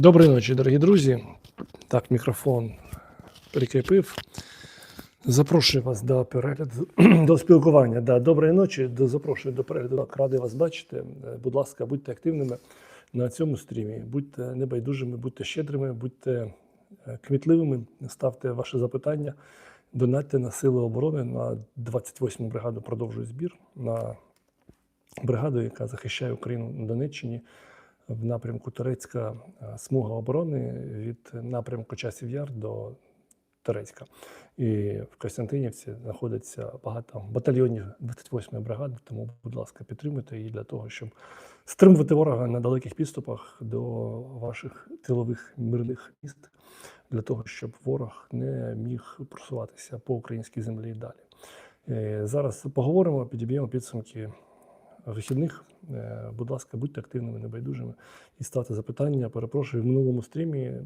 Доброї ночі, дорогі друзі. Так, мікрофон прикріпив. Запрошую вас до перегляду, до спілкування. Да, доброї ночі, запрошую до перегляду. Радий вас бачити. Е, Будь ласка, будьте активними на цьому стрімі. Будьте небайдужими, будьте щедрими, будьте е, кмітливими, ставте ваші запитання, донатьте на Сили оборони на 28-му бригаду. Продовжую збір на бригаду, яка захищає Україну на Донеччині в напрямку Турецька е, смуга оборони від напрямку Часів Яр до Турецька. І в Костянтинівці знаходиться багато батальйонів 28-ї бригади, тому, будь ласка, підтримуйте її для того, щоб стримувати ворога на далеких підступах до ваших тилових мирних міст, для того, щоб ворог не міг просуватися по українській землі і далі. Е, Зараз поговоримо, підіб'ємо підсумки вихідних. Е, Будь ласка, будьте активними, небайдужими і ставте запитання. Перепрошую, в минулому стрімі е,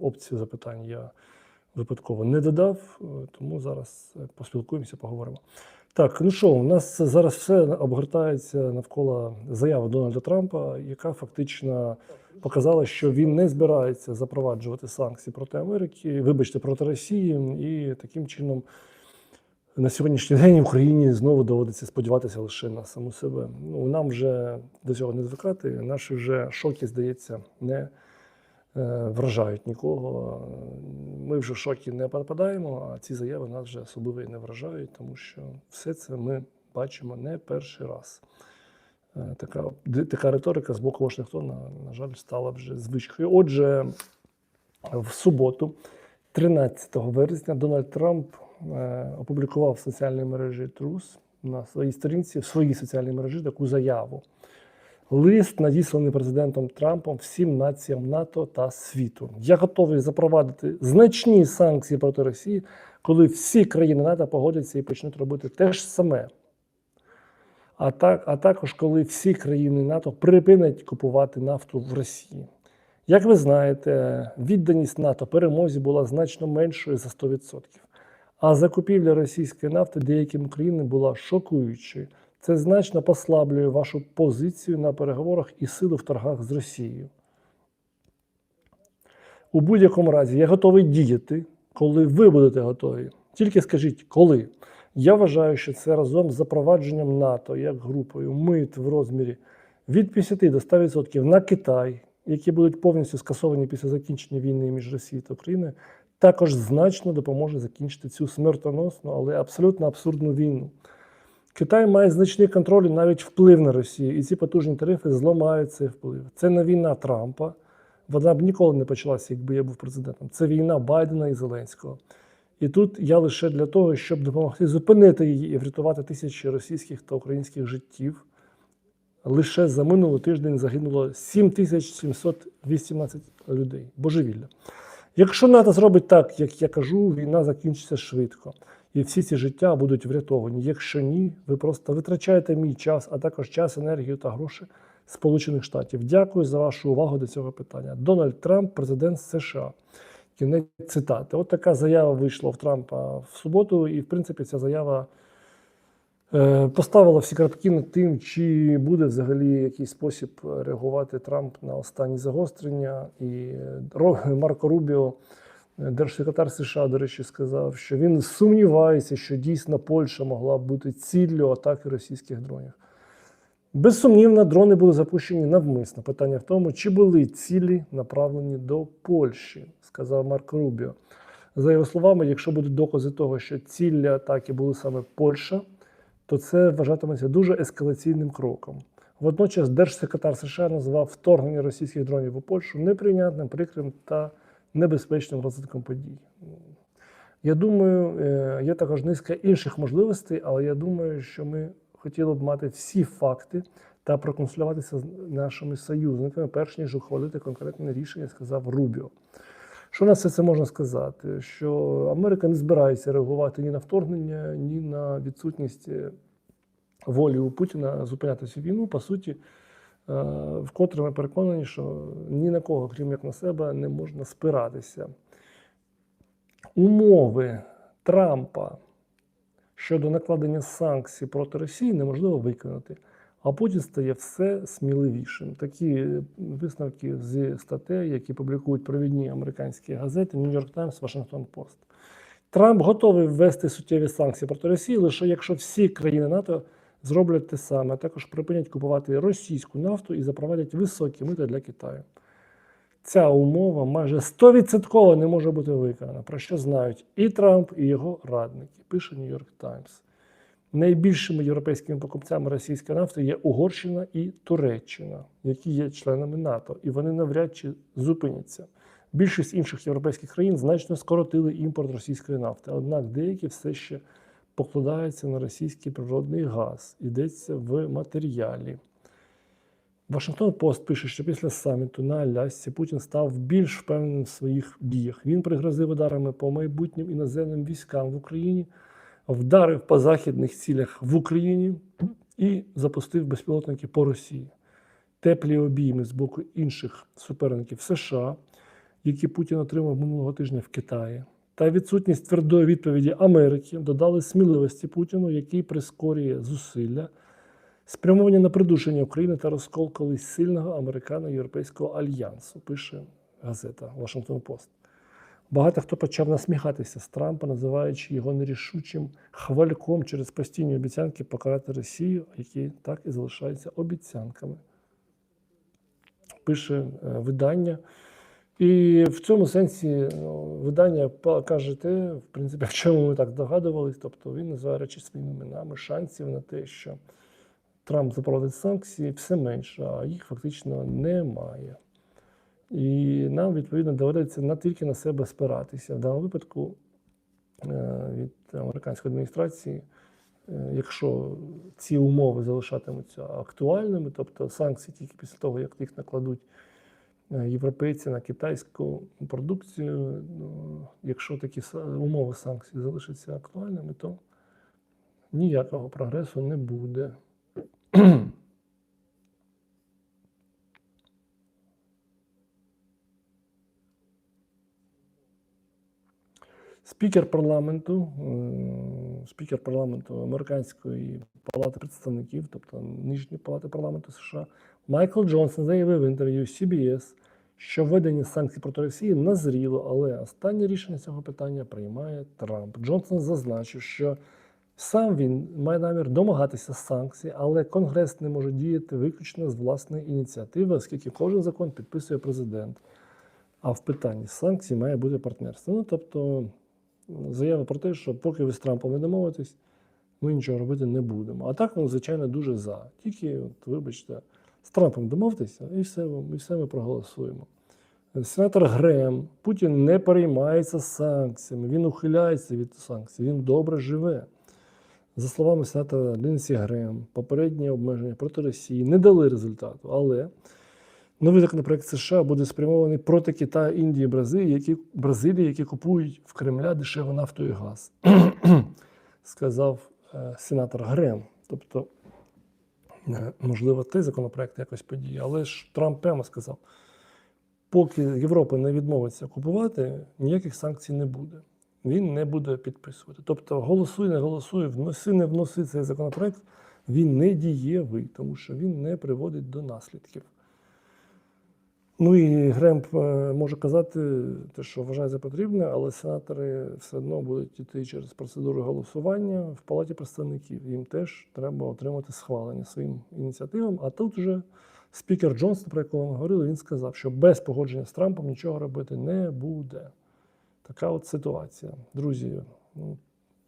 опцію запитань я випадково не додав, е, тому зараз поспілкуємося, поговоримо. Так, ну що, у нас зараз все обгортається навколо заяви Дональда Трампа, яка фактично показала, що він не збирається запроваджувати санкції проти Америки, вибачте, проти Росії, і таким чином на сьогоднішній день Україні знову доводиться сподіватися лише на саму себе. Ну нам вже до цього не звикати. Наші вже шоки, здається, не е, вражають нікого. Ми вже в шокі не попадаємо, а ці заяви нас вже особливо і не вражають, тому що все це ми бачимо не перший раз. Е, Така, така риторика з боку Вашингтона, на жаль, стала вже звичкою. Отже, в суботу, 13 вересня, Дональд Трамп опублікував в соціальній мережі Трус на своїй сторінці, в своїй соціальній мережі таку заяву. Лист надісланий президентом Трампом всім націям НАТО та світу. Я готовий запровадити значні санкції проти Росії, коли всі країни НАТО погодяться і почнуть робити те ж саме. А, так, а також коли всі країни НАТО припинять купувати нафту в Росії. Як ви знаєте, відданість НАТО перемозі була значно меншою за 100%. А закупівля російської нафти деяким країнам була шокуючою. Це значно послаблює вашу позицію на переговорах і силу в торгах з Росією. У будь-якому разі я готовий діяти, коли ви будете готові. Тільки скажіть, коли. Я вважаю, що це разом з запровадженням НАТО як групою мит в розмірі від 50 до 100% на Китай, які будуть повністю скасовані після закінчення війни між Росією та Україною, також значно допоможе закінчити цю смертоносну, але абсолютно абсурдну війну. Китай має значний контроль і навіть вплив на Росію, і ці потужні тарифи зламають цей вплив. Це не війна Трампа. Вона б ніколи не почалася, якби я був президентом. Це війна Байдена і Зеленського. І тут я лише для того, щоб допомогти зупинити її і врятувати тисячі російських та українських життів. Лише за минулий тиждень загинуло 7718 людей. Божевілля. Якщо НАТО зробить так, як я кажу, війна закінчиться швидко. І всі ці життя будуть врятовані. Якщо ні, ви просто витрачаєте мій час, а також час, енергію та гроші Сполучених Штатів. Дякую за вашу увагу до цього питання. Дональд Трамп, президент США. Кінець цитати. От така заява вийшла в Трампа в суботу, і в принципі ця заява поставила всі крапки над тим, чи буде взагалі якийсь спосіб реагувати Трамп на останні загострення. І е, Марко Рубіо, е, держсекретар США, до речі, сказав, що він сумнівається, що дійсно Польща могла бути ціллю атаки російських дронів. Безсумнівно, дрони були запущені навмисно. Питання в тому, чи були цілі направлені до Польщі, сказав Марк Рубіо. За його словами, якщо будуть докази того, що цілі атаки були саме Польща, то це вважатиметься дуже ескалаційним кроком. Водночас держсекретар США назвав вторгнення російських дронів у Польщу неприйнятним, прикрим та небезпечним розвитком подій. Я думаю, е, є також низка інших можливостей, але я думаю, що ми хотіли б мати всі факти та проконсулюватися з нашими союзниками, перш ніж ухвалити конкретне рішення, сказав Рубіо. Що на все це можна сказати? Що Америка не збирається реагувати ні на вторгнення, ні на відсутність е, волі у Путіна зупиняти цю війну. По суті, е, вкотре ми переконані, що ні на кого, крім як на себе, не можна спиратися. Умови Трампа щодо накладення санкцій проти Росії неможливо виконати. А Путін стає все сміливішим. Такі е, висновки з статей, які публікують провідні американські газети York Times, Washington Post. Трамп готовий ввести суттєві санкції проти Росії лише якщо всі країни НАТО зроблять те саме, а також припинять купувати російську нафту і запровадять високі мита для Китаю. Ця умова майже 100% не може бути виконана, про що знають і Трамп, і його радники, пише York Times. Найбільшими європейськими покупцями російської нафти є Угорщина і Туреччина, які є членами НАТО, і вони навряд чи зупиняться. Більшість інших європейських країн значно скоротили імпорт російської нафти, однак деякі все ще покладаються на російський природний газ. Йдеться в матеріалі. Вашингтон Пост пише, що після саміту на Алясці Путін став більш впевненим в своїх діях. Він пригрозив ударами по майбутнім іноземним військам в Україні, вдарив по західних цілях в Україні і запустив безпілотники по Росії. Теплі обійми з боку інших суперників США, які Путін отримав минулого тижня в Китаї, та відсутність твердої відповіді Америки додали сміливості Путіну, який прискорює зусилля спрямовані на придушення України та розкол колись сильного американо-європейського альянсу, пише газета Washington Post. Багато хто почав насміхатися з Трампа, називаючи його нерішучим хвальком через постійні обіцянки покарати Росію, які так і залишаються обіцянками. Пише е, видання. І в цьому сенсі ну, видання каже те, в принципі, в чому ми так здогадувались. Тобто він називає речі своїми іменами, шансів на те, що Трамп запровадить санкції все менше, а їх фактично немає. І нам, відповідно, доведеться не тільки на себе спиратися. В даному випадку е, від американської адміністрації, е, якщо ці умови залишатимуться актуальними, тобто санкції тільки після того, як їх накладуть е, європейці на китайську продукцію, ну, якщо такі умови санкцій залишаться актуальними, то ніякого прогресу не буде. Спікер парламенту, е, спікер парламенту Американської палати представників, тобто Нижньої палати парламенту США, Майкл Джонсон заявив в інтерв'ю CBS, що введення санкцій проти Росії назріло, але останнє рішення цього питання приймає Трамп. Джонсон зазначив, що сам він має намір домагатися санкцій, але Конгрес не може діяти виключно з власної ініціативи, оскільки кожен закон підписує президент. А в питанні санкцій має бути партнерство. Ну тобто заява про те, що поки ви з Трампом не домовитесь, ми нічого робити не будемо. А так, ну, звичайно, дуже за. Тільки, от, вибачте, з Трампом домовтеся, і все, і все ми проголосуємо. Сенатор Грем, Путін не переймається санкціями, він ухиляється від санкцій, він добре живе. За словами сенатора Лінсі Грем, попередні обмеження проти Росії не дали результату, але новий законопроект США буде спрямований проти Китаю, Індії, Бразилії, які, Бразилії, які купують в Кремля дешеву нафту і газ, сказав е, сенатор Грем. Тобто, е, можливо, той законопроект якось подіє, але ж Трамп прямо сказав: поки Європа не відмовиться купувати, ніяких санкцій не буде. Він не буде підписувати. Тобто, голосуй, не голосуй, вноси, не вноси цей законопроект, він не дієвий, тому що він не приводить до наслідків. Ну і Гремп е, може казати те, що вважає за потрібне, але сенатори все одно будуть йти через процедуру голосування в Палаті представників. Їм теж треба отримати схвалення своїм ініціативам. А тут вже спікер Джонсон, про якого ми говорили, він сказав, що без погодження з Трампом нічого робити не буде. Така от ситуація. Друзі, ну,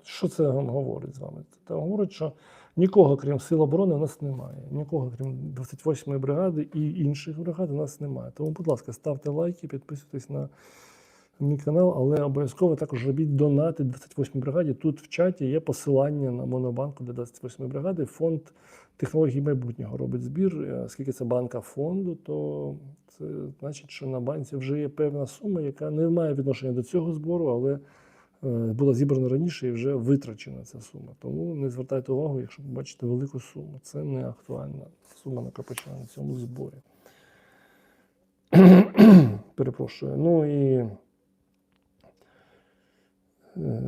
що це вам говорить з вами? Це говорить, що нікого, крім Сил оборони, у нас немає. Нікого, крім 28-ї бригади і інших бригад, у нас немає. Тому, будь ласка, ставте лайки, підписуйтесь на мій канал, але обов'язково також робіть донати 28-й бригаді. Тут в чаті є посилання на монобанку для 28-ї бригади. Фонд технологій майбутнього робить збір. Е, Оскільки це банка фонду, то це значить, що на банці вже є певна сума, яка не має відношення до цього збору, але була зібрана раніше і вже витрачена ця сума. Тому не звертайте увагу, якщо побачите велику суму. Це не актуальна сума накопичена на цьому зборі. Перепрошую. Ну і е,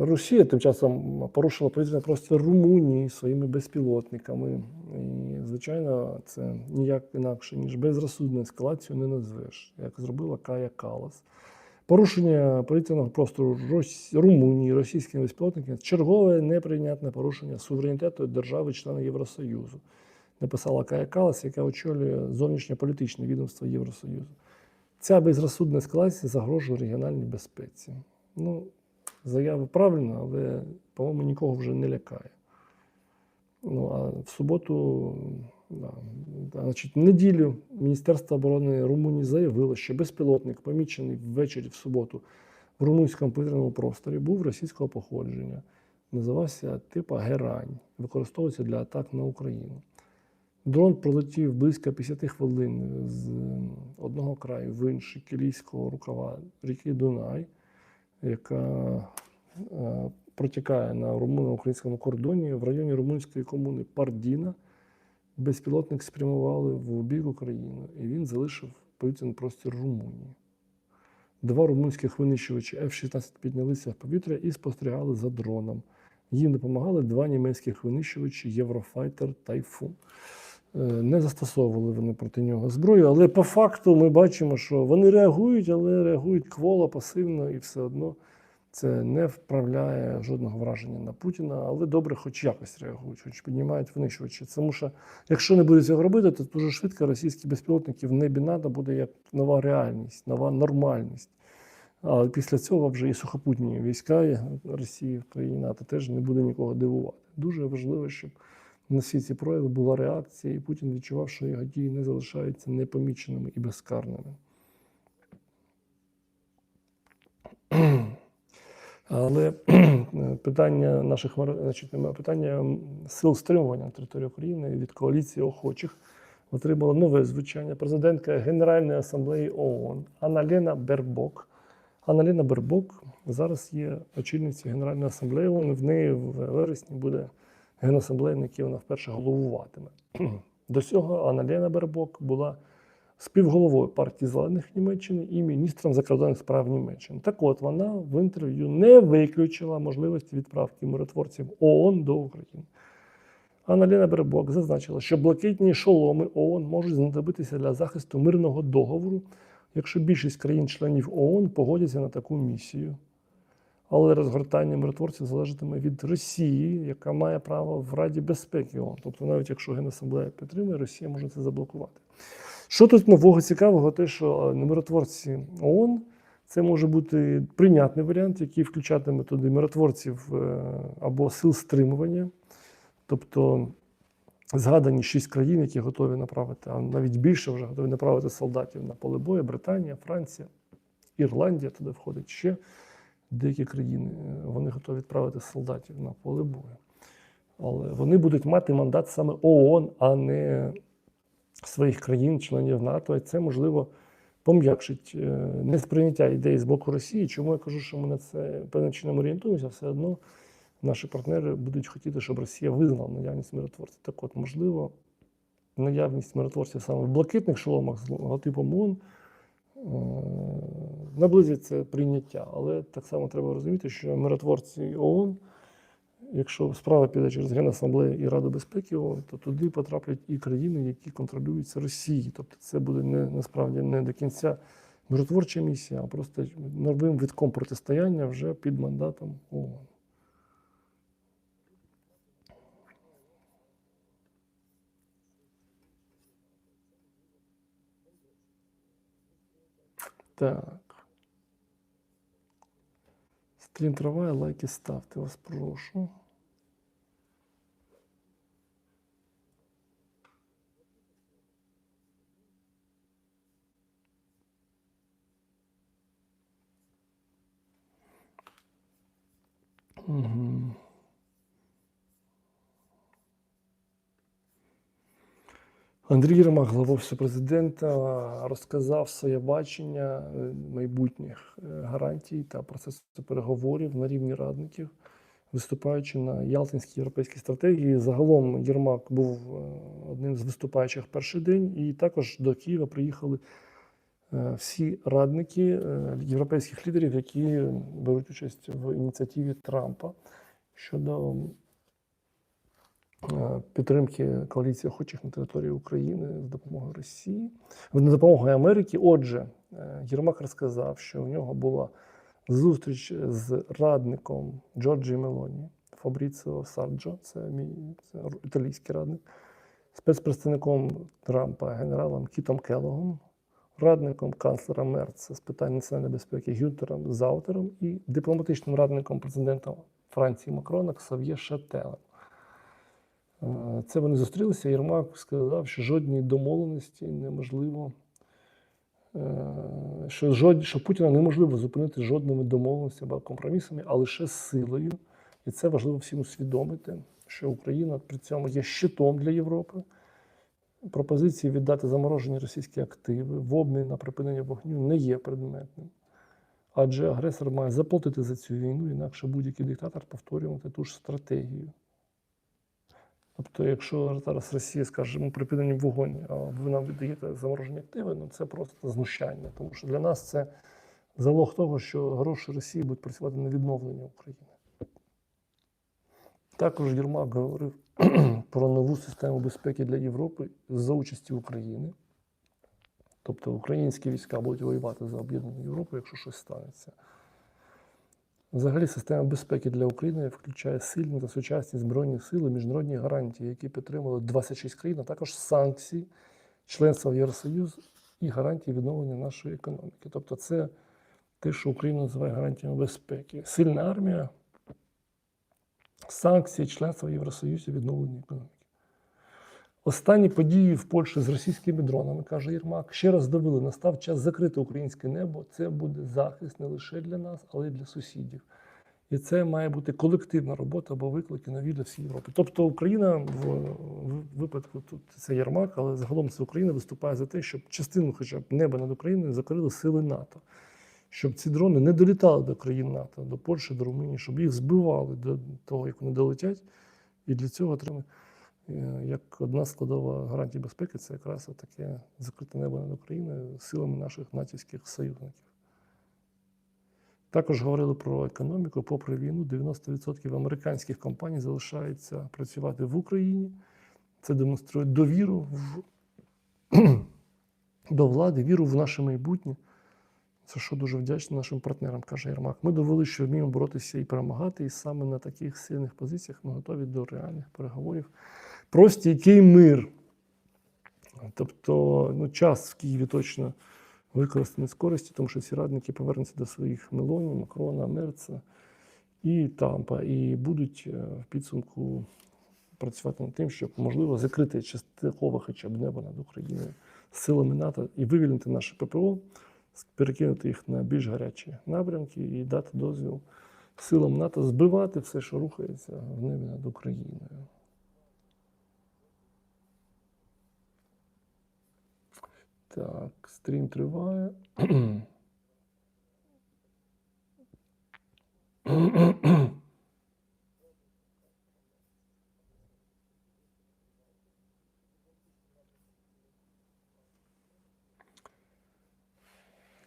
Росія тим часом порушила повітряний простір Румунії своїми безпілотниками. І звичайно, це ніяк інакше, ніж безрозсудну ескалацію не назвеш, як зробила Кая Калас. Порушення повітряного простору Рос- Румунії російськими безпілотниками чергове неприйнятне порушення суверенітету держави-члена Євросоюзу. Написала Кая Калас, яка очолює зовнішньополітичне відомство Євросоюзу. Ця безрозсудна ескалація загрожує регіональній безпеці. Ну, заява правильна, але, по-моєму, нікого вже не лякає. Ну, а в суботу, значить, неділю Міністерство оборони Румунії заявило, що безпілотник, помічений ввечері в суботу в румунському повітряному просторі, був російського походження. Називався типа Герань, використовується для атак на Україну. Дрон пролетів близько 50 хвилин з одного краю в інший кілійського рукава ріки Дунай, яка е, протікає на румуно-українському кордоні в районі румунської комуни Пардіна. Безпілотник спрямували в бік України, і він залишив повітряний простір Румунії. Два румунських винищувачі F-16 піднялися в повітря і спостерігали за дроном. Їм допомагали два німецьких винищувачі Єврофайтер Тайфун. Е, Не застосовували вони проти нього зброю, але по факту ми бачимо, що вони реагують, але реагують кволо, пасивно і все одно це не вправляє жодного враження на Путіна, але добре, хоч якось реагують, хоч піднімають винищувачі. Тому що якщо не будуть цього робити, то дуже швидко російські безпілотники в небі НАТО буде як нова реальність, нова нормальність. А після цього вже і сухопутні війська Росії в країні НАТО теж не буде нікого дивувати. Дуже важливо, щоб на всі ці прояви була реакція, і Путін відчував, що його дії не залишаються непоміченими і безкарними. Але питання наших значить, питання сил стримування на території України від коаліції охочих отримало нове звучання. Президентка Генеральної асамблеї ООН Аналена Бербок. Аналена Бербок зараз є очільницею Генеральної асамблеї ООН. В неї в вересні буде генасамблея, на якій вона вперше головуватиме. До цього Аналена Бербок була співголовою партії зелених Німеччини і міністром закордонних справ Німеччини. Так от вона в інтерв'ю не виключила можливості відправки миротворців ООН до України. Анна-Лена Бербок зазначила, що блакитні шоломи ООН можуть знадобитися для захисту мирного договору, якщо більшість країн-членів ООН погодяться на таку місію. Але розгортання миротворців залежатиме від Росії, яка має право в Раді безпеки ООН. Тобто, навіть якщо Генасамблея підтримує, Росія може це заблокувати. Що тут нового цікавого, те, що е, миротворці ООН це може бути прийнятний варіант, який включатиме туди миротворців е, або сил стримування, тобто згадані шість країн, які готові направити, а навіть більше вже готові направити солдатів на поле бою: Британія, Франція, Ірландія туди входить ще деякі країни. е, Вони готові відправити солдатів на поле бою. Але вони будуть мати мандат саме ООН, а не своїх країн, членів НАТО, і це можливо пом'якшить е, несприйняття ідеї з боку Росії. Чому я кажу, що ми на це певним чином орієнтуємося, все одно наші партнери будуть хотіти, щоб Росія визнала наявність миротворців. Так от, можливо, наявність миротворців саме в блакитних шоломах з логотипом ООН е, наблизить це прийняття. Але так само треба розуміти, що миротворці ООН Якщо справа піде через Генасамблею і Раду безпеки ООН, то туди потраплять і країни, які контролюються Росією. Тобто це буде не насправді не до кінця миротворча місія, а просто новим витком протистояння вже під мандатом ООН. Так. Стрім триває, лайки ставте, вас прошу. Мгм. Андрій Єрмак, глава президента, розказав своє бачення е, майбутніх е, гарантій та процесу переговорів на рівні радників, виступаючи на Ялтинській європейській стратегії. Загалом Єрмак був е, одним з виступаючих перший день, і також до Києва приїхали всі радники європейських лідерів, які беруть участь в ініціативі Трампа щодо підтримки коаліції охочих на території України з допомогою Росії, з допомогою Америки. Отже, е, Єрмак розказав, що у нього була зустріч з радником Джорджі Мелоні Фабріціо Сарджо, це мій це італійський радник, спецпредставником Трампа генералом Кітом Келлогом, радником канцлера Мерца з питань національної безпеки Гюнтером Заутером і дипломатичним радником президента Франції Макрона Ксав'є Шателем. Е, Це вони зустрілися. Єрмак сказав, що жодні домовленості неможливо, е, що, жод, що Путіна неможливо зупинити жодними домовленостями або компромісами, а лише силою. І це важливо всім усвідомити, що Україна при цьому є щитом для Європи. Пропозиції віддати заморожені російські активи в обмін на припинення вогню не є предметним. Адже агресор має заплатити за цю війну, інакше будь-який диктатор повторювати ту ж стратегію. Тобто, якщо зараз Росія скаже, ми припинені вогонь, а ви нам віддаєте заморожені активи, ну це просто знущання. Тому що для нас це залог того, що гроші Росії будуть працювати на відновлення України. Також Єрмак говорив про нову систему безпеки для Європи за участі України. Тобто українські війська будуть воювати за об'єднану Європу, якщо щось станеться. Взагалі, система безпеки для України включає сильні та сучасні збройні сили, міжнародні гарантії, які підтримали 26 країн, а також санкції, членства в Євросоюз і гарантії відновлення нашої економіки. Тобто, це те, що Україна називає гарантіями безпеки. Сильна армія, санкції, членство в Євросоюзі, відновлення економіки. Останні події в Польщі з російськими дронами, каже Єрмак, ще раз довели, настав час закрити українське небо. Це буде захист не лише для нас, але й для сусідів. І це має бути колективна робота або виклики нові для всієї Європи. Тобто Україна в випадку тут це Єрмак, але загалом це Україна виступає за те, щоб частину, хоча б неба над Україною, закрили сили НАТО, щоб ці дрони не долітали до країн НАТО, до Польщі, до Румунії, щоб їх збивали до того, як вони долетять. І для цього треба. Е, Як одна складова гарантії безпеки, це якраз таке закрите небо над Україною силами наших натівських союзників. Також говорили про економіку. Попри війну, 90% американських компаній залишаються працювати в Україні. Це демонструє довіру в, до влади, віру в наше майбутнє. За що дуже вдячний нашим партнерам, каже Єрмак. Ми довели, що вміємо боротися і перемагати, і саме на таких сильних позиціях ми готові до реальних переговорів про стійкий мир. Тобто, ну, час в Києві точно використаний з користі, тому що ці радники повернуться до своїх Мелонів, Макрона, Мерца і Тампа, і будуть е, в підсумку працювати над тим, щоб можливо закрити частково хоча б небо над Україною силами НАТО і вивільнити наше ППО, перекинути їх на більш гарячі напрямки і дати дозвіл силам НАТО збивати все, що рухається в небі над Україною. Так, стрім триває.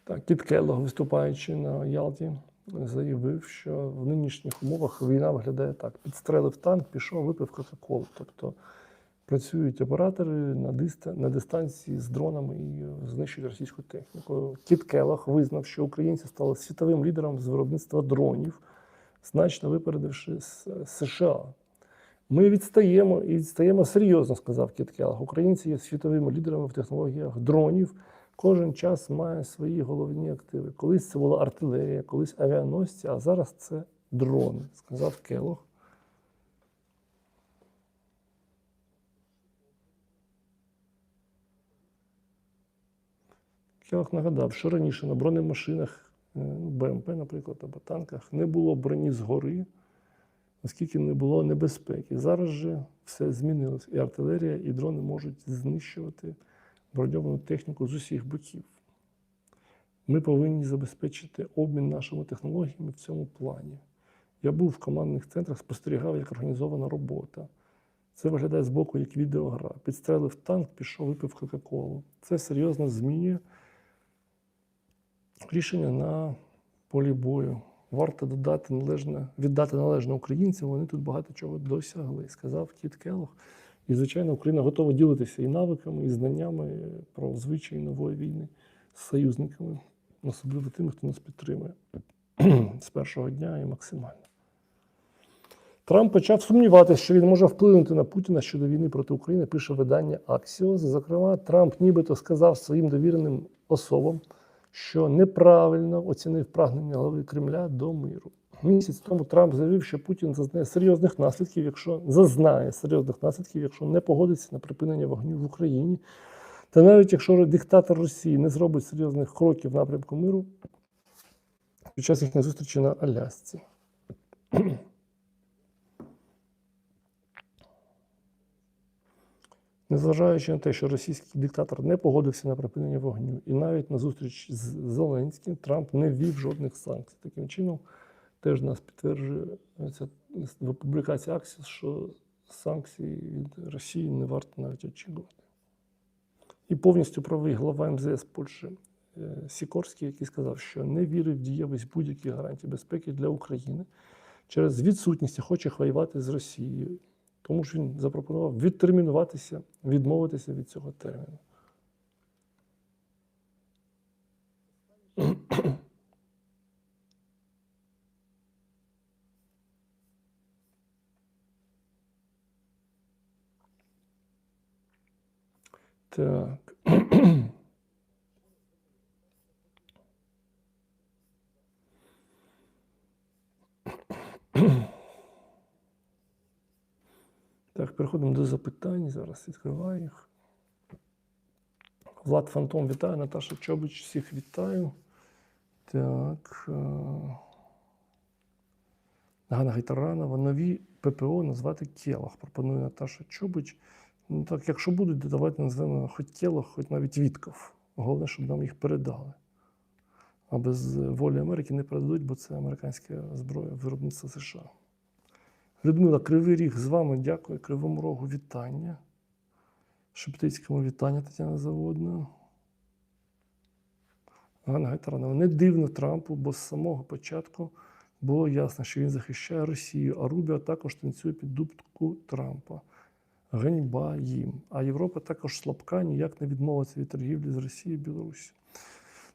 Так, Кіт Келлог, виступаючи на Ялті, заявив, що в нинішніх умовах війна виглядає так: підстрелив танк, пішов, випив Кока-Колу. Тобто працюють оператори на, диста... на дистанції з дронами і знищують російську техніку. Кіт Келлог визнав, що українці стали світовим лідером з виробництва дронів, значно випередивши США. Ми відстаємо і відстаємо серйозно, сказав Кіт Келлог. Українці є світовими лідерами в технологіях дронів. Кожен час має свої головні активи. Колись це була артилерія, колись авіаносці, а зараз це дрони, сказав Келлог. Келлог нагадав, що раніше на бронемашинах, е, БМП, наприклад, або танках, не було броні згори, оскільки не було небезпеки. Зараз же все змінилось. І артилерія, і дрони можуть знищувати броньовану техніку з усіх боків. Ми повинні забезпечити обмін нашими технологіями в цьому плані. Я був в командних центрах, спостерігав, як організована робота. Це виглядає збоку як відеогра. Підстрелив танк, пішов, випив Кока-Колу. Це серйозно змінює рішення на полі бою варто додати належне, віддати належне українцям. Вони тут багато чого досягли, сказав Кіт Келлог. І, звичайно, Україна готова ділитися і навиками, і знаннями про звичаї нової війни з союзниками, особливо тими, хто нас підтримує з першого дня і максимально. Трамп почав сумніватися, що він може вплинути на Путіна щодо війни проти України, пише видання Axios. Зокрема, Трамп нібито сказав своїм довіреним особам, що неправильно оцінив прагнення глави Кремля до миру. Місяць тому Трамп заявив, що Путін зазнає серйозних наслідків, якщо зазнає серйозних наслідків, якщо не погодиться на припинення вогню в Україні. Та навіть якщо диктатор Росії не зробить серйозних кроків в напрямку миру під час їхньої зустрічі на Алясці. Незважаючи на те, що російський диктатор не погодився на припинення вогню, і навіть на зустріч з Зеленським Трамп не ввів жодних санкцій. Таким чином, теж нас підтверджує ця публікація Аксіс, що санкцій від Росії не варто навіть очікувати. І повністю правий глава МЗС Польщі е, Сікорський, який сказав, що не вірить в дієвість будь-яких гарантій безпеки для України через відсутність охочих воювати з Росією. Тому що він запропонував відтермінуватися, відмовитися від цього терміну. Так. Так, переходимо до запитань. Зараз відкриваю їх. Влад Фантом вітаю, Наташа Чобич, всіх вітаю. Так. е, Ганна Гайтаранова. Нові ППО назвати Келах. Пропонує Наташа Чобич. Ну так, якщо будуть, то давайте назвемо хоч Келах, хоч навіть Вітков. Головне, щоб нам їх передали. А без волі Америки не передадуть, бо це американська зброя виробництва США. Людмила Кривий Ріг з вами дякую. Кривому Рогу вітання. Шептицькому вітання Тетяна Заводна. Ганна Гайтаранова. Не дивно Трампу, бо з самого початку було ясно, що він захищає Росію, а Рубіо також танцює під дудку Трампа. Ганьба їм. А Європа також слабка, ніяк не відмовиться від торгівлі з Росією і Білорусі.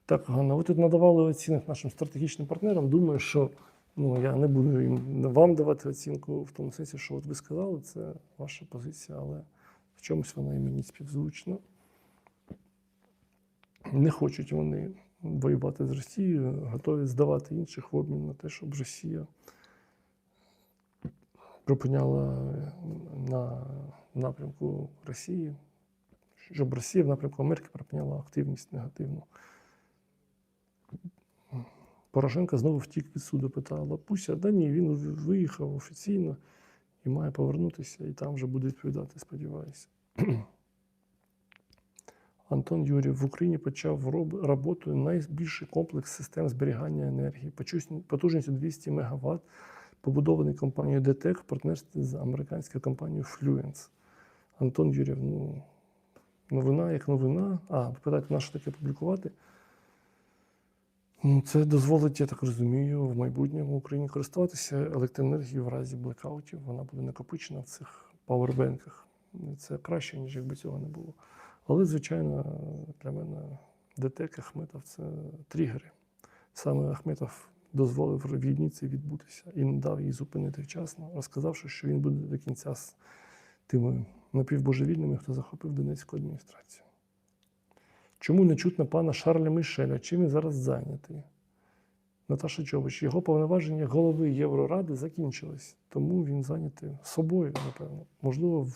Так, Ганна, ви тут надавали оцінок нашим стратегічним партнерам. Думаю, що ну, я не буду їм вам давати оцінку в тому сенсі, що от ви сказали, це ваша позиція, але в чомусь вона і мені співзвучна. Не хочуть вони воювати з Росією, готові здавати інших в обмін на те, щоб Росія припиняла на напрямку Росії, щоб Росія в напрямку Америки припиняла активність негативну. Порошенко знову втік від суду, питала Лапуся. Да ні, він виїхав офіційно і має повернутися, і там вже буде відповідати, сподіваюся. Антон Юрів в Україні почав роботу найбільший комплекс систем зберігання енергії, потужністю 200 МВт, побудований компанією ДТЕК в партнерстві з американською компанією Fluence. Антон Юрів, ну, новина як новина. А, питаєте, на що таке публікувати? Ну, Це дозволить, я так розумію, в майбутньому Україні користуватися електроенергією в разі блекаутів. Вона буде накопичена в цих павербенках. Це краще, ніж якби цього не було. Але, звичайно, для мене ДТЕК Ахметов це тригери. Саме Ахметов дозволив війні це відбутися і не дав її зупинити вчасно, розказавши, що він буде до кінця з тими напівбожевільними, хто захопив Донецьку адміністрацію. Чому не чутно пана Шарля Мишеля? Чим він зараз зайнятий? Наташа Чобич, його повноваження голови Євроради закінчились, тому він зайнятий собою, напевно. Можливо,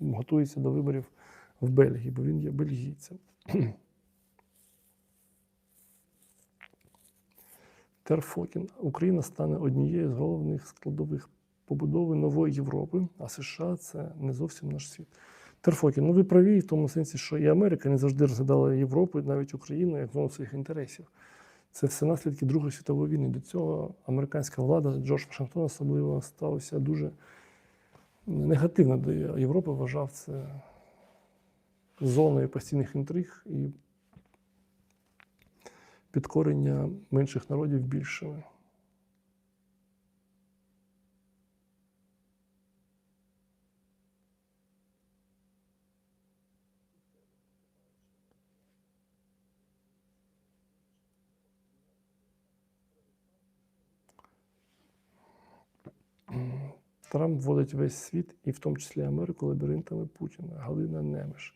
готується до виборів в Бельгії, бо він є бельгійцем. Терфокін. Україна стане однією з головних складових побудови нової Європи, а США це не зовсім наш світ. Терфокін, ну ви праві в тому сенсі, що і Америка не завжди розглядала Європу, і навіть Україну як зону своїх інтересів. Це все наслідки Другої світової війни. До цього американська влада, Джордж Вашингтон особливо ставився дуже негативно до Європи, вважав це зоною постійних інтриг і підкорення менших народів більшими. Трамп вводить весь світ, і в тому числі Америку, лабіринтами Путіна. Галина Немеш.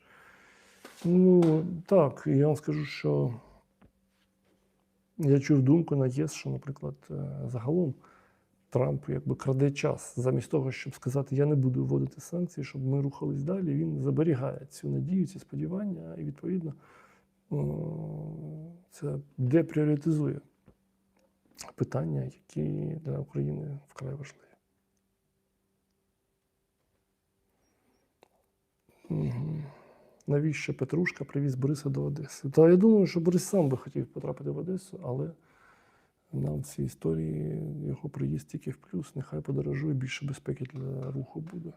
Ну, так, я вам скажу, що я чув думку на ЄС, що, наприклад, е, загалом Трамп якби краде час замість того, щоб сказати, я не буду вводити санкції, щоб ми рухались далі. Він заберігає цю надію, ці сподівання, і відповідно це депріоритизує питання, які для України вкрай важливі. Мгм. Навіщо Петрушка привіз Бориса до Одеси? Та я думаю, що Борис сам би хотів потрапити в Одесу, але нам в цій історії його приїзд тільки в плюс. Нехай подорожує, більше безпеки для руху буде.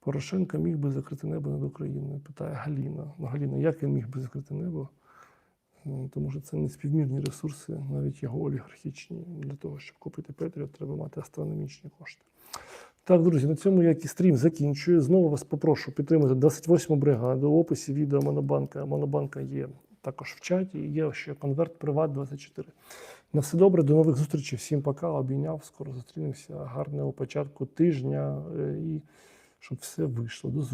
Порошенко міг би закрити небо над Україною, питає Галіна. Ну, Галіна, як він міг би закрити небо? Ну, Тому що це не співмірні ресурси, навіть його олігархічні. Для того, щоб купити Петріот, треба мати астрономічні кошти. Так, друзі, на цьому я і стрім закінчую. Знову вас попрошу підтримати 28 бригаду. В описі відео Монобанка. Монобанка є також в чаті. Є ще конверт Приват 24. На все добре, до нових зустрічей. Всім пока, обійняв. Скоро зустрінемося. Гарного початку тижня е, і щоб все вийшло. До зустрічі.